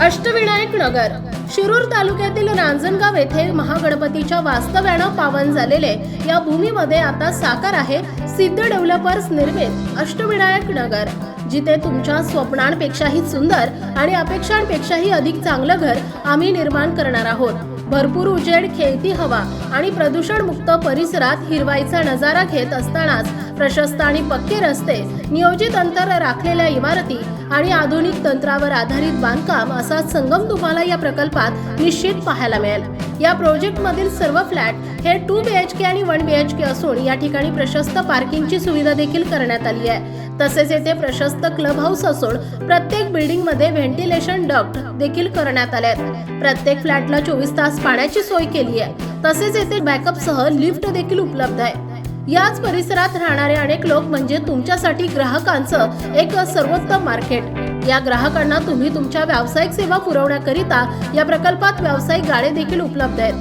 अष्टविनायक नगर शिरूर तालुक्यातील रांजणगाव येथे महागणपतीच्या वास्तव्यानं पावन झालेले या भूमीमध्ये आता साकार आहे सिद्ध डेव्हलपर्स निर्मित अष्टविनायक नगर जिथे तुमच्या स्वप्नांपेक्षाही सुंदर आणि अपेक्षांपेक्षाही अधिक चांगलं घर आम्ही निर्माण करणार आहोत. भरपूर उजेड खेळती हवा आणि प्रदूषणमुक्त परिसरात हिरवाईचा नजारा घेत असतानाच प्रशस्त आणि पक्के रस्ते नियोजित अंतर राखलेल्या इमारती आणि आधुनिक तंत्रावर आधारित बांधकाम असा संगम तुम्हाला या प्रकल्पात निश्चित पाहायला मिळेल. या प्रोजेक्टमधील सर्व फ्लॅट हे टू बी एच के आणि वन बी एच के असून या ठिकाणी प्रशस्त पार्किंगची सुविधा देखील करण्यात आली आहे. तसेच येथे प्रशस्त क्लब हाऊस असून प्रत्येक बिल्डिंगमध्ये व्हेंटिलेशन डक्ट देखील करण्यात आले आहेत. प्रत्येक फ्लॅटला चोवीस तास पाण्याची सोय केली आहे. तसेच येथे बॅकअप सह लिफ्ट देखील उपलब्ध आहे. याच परिसरात राहणारे अनेक लोक म्हणजे तुमच्यासाठी ग्राहकांचं एक सर्वोत्तम मार्केट. या ग्राहकांना तुम्ही तुमच्या व्यावसायिक सेवा पुरवण्याकरिता या प्रकल्पात व्यावसायिक गाडे देखील उपलब्ध आहेत.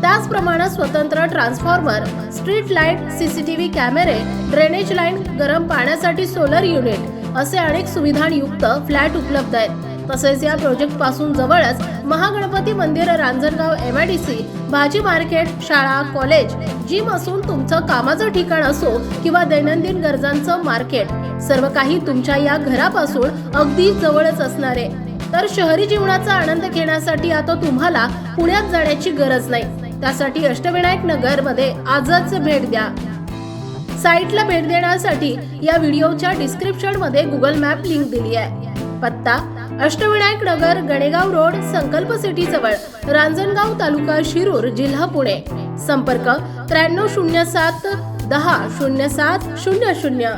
त्याचप्रमाणे स्वतंत्र ट्रान्सफॉर्मर स्ट्रीट लाइट सीसीटीव्ही कॅमेरे ड्रेनेज लाईन गरम पाण्यासाठी सोलर युनिट असे अनेक सुविधांयुक्त फ्लॅट उपलब्ध आहेत. तसेच या प्रोजेक्टपासून जवळच महागणपती मंदिर रांजणगाव सी भाजी मार्केट शाळा कॉलेज जिम असून तुमचं कामाचं ठिकाण असो किंवा दैनंदिन गरजांचं मार्केट सर्व काही तुमच्या या घरापासून अगदी जवळच असणारे. तर शहरी जीवनाचा आनंद घेण्यासाठी आता तुम्हाला पुण्यात जाण्याची गरज नाही. त्यासाठी अष्टविनायक नगरमध्ये आजच भेट द्या. साईटला भेट देण्यासाठी या व्हिडिओच्या डिस्क्रिप्शनमध्ये गुगल मॅप लिंक दिली आहे. पत्ता अष्टविनायक नगर गणेगाव रोड संकल्प सिटी जवळ रांजणगाव तालुका शिरूर जिल्हा पुणे. संपर्क त्र्याण्णव शून्य सात दहा शून्य सात शून्य शून्य.